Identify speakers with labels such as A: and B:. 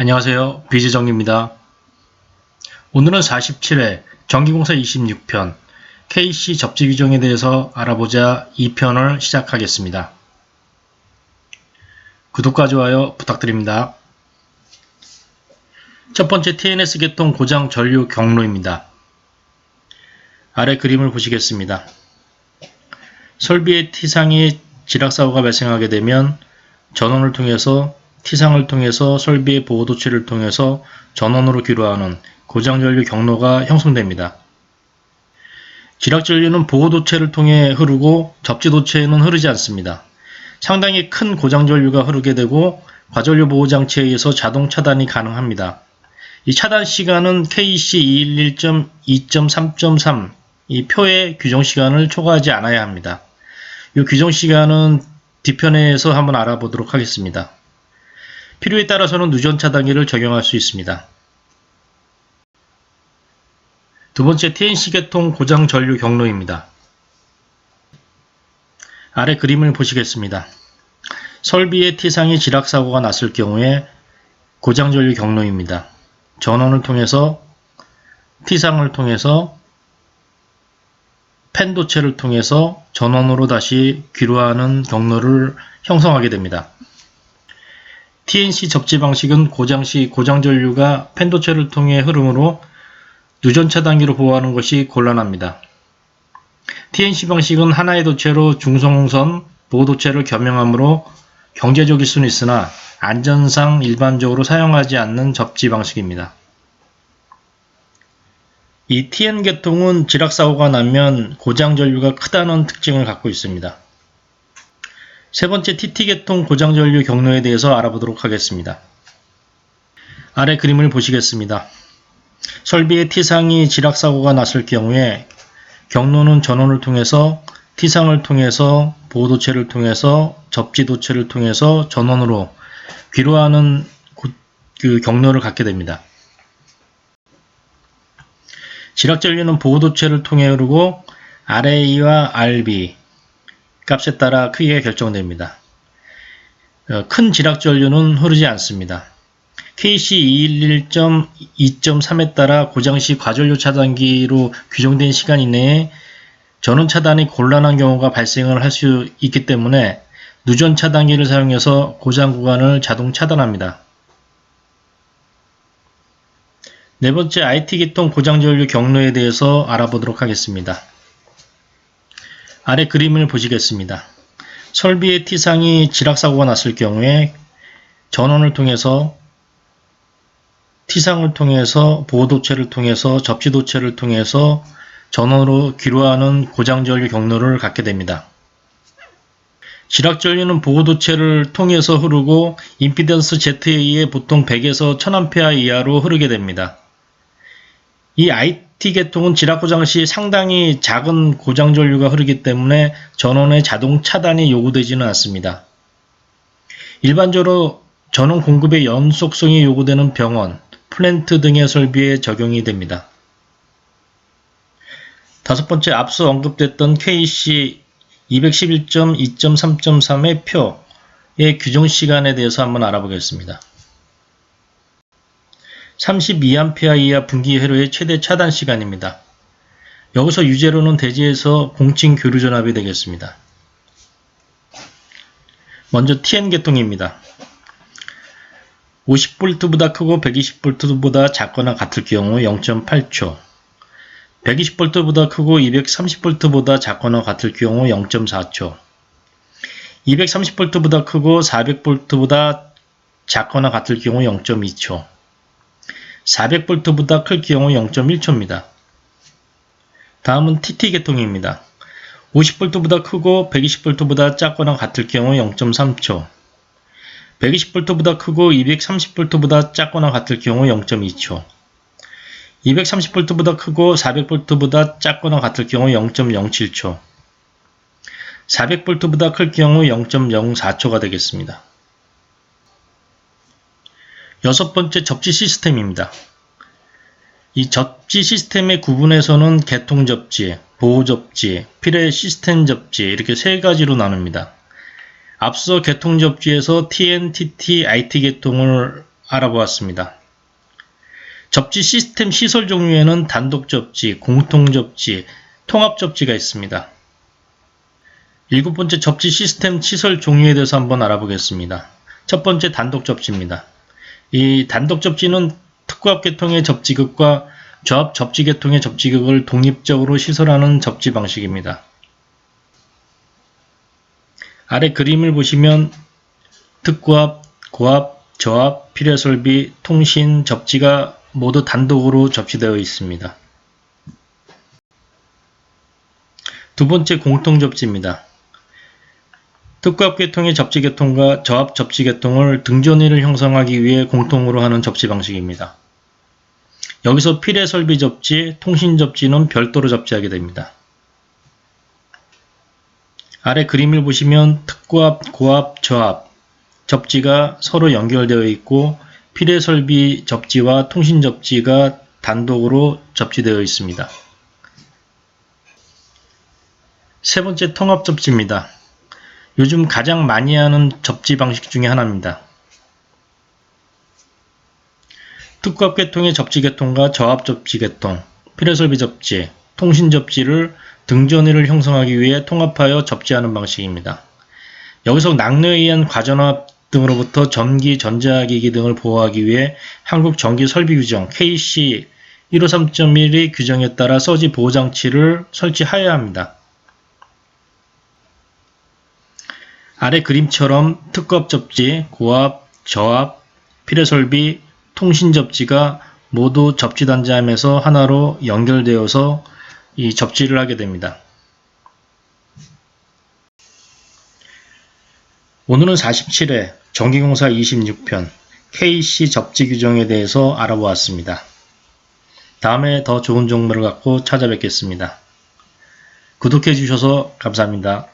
A: 안녕하세요. 비지정입니다. 오늘은 47회 전기공사 26편 KC 접지 규정에 대해서 알아보자 2편을 시작하겠습니다. 구독과 좋아요 부탁드립니다. 첫 번째 TNS 계통 고장 전류 경로입니다. 아래 그림을 보시겠습니다. 설비의 T상이 지락사고가 발생하게 되면 전원을 통해서 T상을 통해서 설비의 보호도체를 통해서 전원으로 귀로하는 고장전류 경로가 형성됩니다. 지락전류는 보호도체를 통해 흐르고 접지도체에는 흐르지 않습니다. 상당히 큰 고장전류가 흐르게 되고 과전류 보호장치에 의해서 자동 차단이 가능합니다. 이 차단 시간은 KC 211.2.3.3 이 표의 규정 시간을 초과하지 않아야 합니다. 이 규정 시간은 뒤편에서 한번 알아보도록 하겠습니다. 필요에 따라서는 누전 차단기를 적용할 수 있습니다. 두 번째 TNC 계통 고장 전류 경로입니다. 아래 그림을 보시겠습니다. 설비의 T상이 지락사고가 났을 경우에 고장 전류 경로입니다. 전원을 통해서 T상을 통해서 펜도체를 통해서 전원으로 다시 귀로하는 경로를 형성하게 됩니다. TNC 접지 방식은 고장 시 고장 전류가 펜도체를 통해 흐르므로 누전 차단기로 보호하는 것이 곤란합니다. TNC 방식은 하나의 도체로 중성선 보호도체를 겸용하므로 경제적일 수는 있으나 안전상 일반적으로 사용하지 않는 접지 방식입니다. 이 TN 계통은 지락 사고가 나면 고장 전류가 크다는 특징을 갖고 있습니다. 세 번째 TT 계통 고장 전류 경로에 대해서 알아보도록 하겠습니다. 아래 그림을 보시겠습니다. 설비의 T상이 지락사고가 났을 경우에 경로는 전원을 통해서 T상을 통해서 보호도체를 통해서 접지도체를 통해서 전원으로 귀로하는 그 경로를 갖게 됩니다. 지락전류는 보호도체를 통해 흐르고 RA와 RB 값에 따라 크기가 결정됩니다. 어, 큰 지락전류는 흐르지 않습니다. KC 211.2.3에 따라 고장시 과전류 차단기로 규정된 시간 이내에 전원 차단이 곤란한 경우가 발생을 할 수 있기 때문에 누전 차단기를 사용해서 고장 구간을 자동 차단합니다. 네 번째 IT 기통 고장 전류 경로에 대해서 알아보도록 하겠습니다. 아래 그림을 보시겠습니다. 설비의 T상이 지락사고가 났을 경우에 전원을 통해서 T상을 통해서 보호도체를 통해서 접지도체를 통해서 전원으로 귀로하는 고장전류 경로를 갖게 됩니다. 지락전류는 보호도체를 통해서 흐르고 임피던스 Z에 의해 보통 100에서 1000A 이하로 흐르게 됩니다. 이 IT 계통은 지락 고장 시 상당히 작은 고장 전류가 흐르기 때문에 전원의 자동 차단이 요구되지는 않습니다. 일반적으로 전원 공급의 연속성이 요구되는 병원, 플랜트 등의 설비에 적용이 됩니다. 다섯 번째 앞서 언급됐던 KC 211.2.3.3의 표의 규정 시간에 대해서 한번 알아보겠습니다. 32A 이하 분기 회로의 최대 차단 시간입니다. 여기서 유제로는 대지에서 공칭 교류 전압이 되겠습니다. 먼저 TN 계통입니다. 50V보다 크고 120V보다 작거나 같을 경우 0.8초 120V보다 크고 230V보다 작거나 같을 경우 0.4초 230V보다 크고 400V보다 작거나 같을 경우 0.2초 400V보다 클 경우 0.1초입니다. 다음은 TT 계통입니다. 50V보다 크고 120V보다 작거나 같을 경우 0.3초 120V보다 크고 230V보다 작거나 같을 경우 0.2초 230V보다 크고 400V보다 작거나 같을 경우 0.07초 400V보다 클 경우 0.04초가 되겠습니다. 여섯 번째 접지 시스템입니다. 이 접지 시스템의 구분에서는 개통 접지, 보호 접지, 필의 시스템 접지 이렇게 세 가지로 나눕니다. 앞서 개통 접지에서 TNTT IT 개통을 알아보았습니다. 접지 시스템 시설 종류에는 단독 접지, 공통 접지, 통합 접지가 있습니다. 일곱 번째 접지 시스템 시설 종류에 대해서 한번 알아보겠습니다. 첫 번째 단독 접지입니다. 이 단독 접지는 특구합 계통의 접지극과 조합 접지 계통의 접지극을 독립적으로 시설하는 접지 방식입니다. 아래 그림을 보시면 특구합, 고합, 저합, 필요설비, 통신, 접지가 모두 단독으로 접지되어 있습니다. 두 번째 공통 접지입니다. 특구합 계통의 접지 계통과 저합 접지 계통을 등전위를 형성하기 위해 공통으로 하는 접지 방식입니다. 여기서 필의 설비 접지, 통신 접지는 별도로 접지하게 됩니다. 아래 그림을 보시면 특구합, 고합, 저합 접지가 서로 연결되어 있고 필의 설비 접지와 통신 접지가 단독으로 접지되어 있습니다. 세 번째 통합 접지입니다. 요즘 가장 많이 하는 접지 방식 중에 하나입니다. 특구합 계통의 접지 계통과 저합 접지 계통, 필요설비 접지, 통신 접지를 등전위를 형성하기 위해 통합하여 접지하는 방식입니다. 여기서 낙뢰에 의한 과전압 등으로부터 전기, 전자기기 등을 보호하기 위해 한국 전기 설비 규정 KC 153.1의 규정에 따라 서지 보호 장치를 설치하여야 합니다. 아래 그림처럼 특급 접지, 고압, 저압, 필요설비, 통신 접지가 모두 접지 단자함에서 하나로 연결되어서 이 접지를 하게 됩니다. 오늘은 47회 전기공사 26편 KC 접지 규정에 대해서 알아보았습니다. 다음에 더 좋은 정보를 갖고 찾아뵙겠습니다. 구독해 주셔서 감사합니다.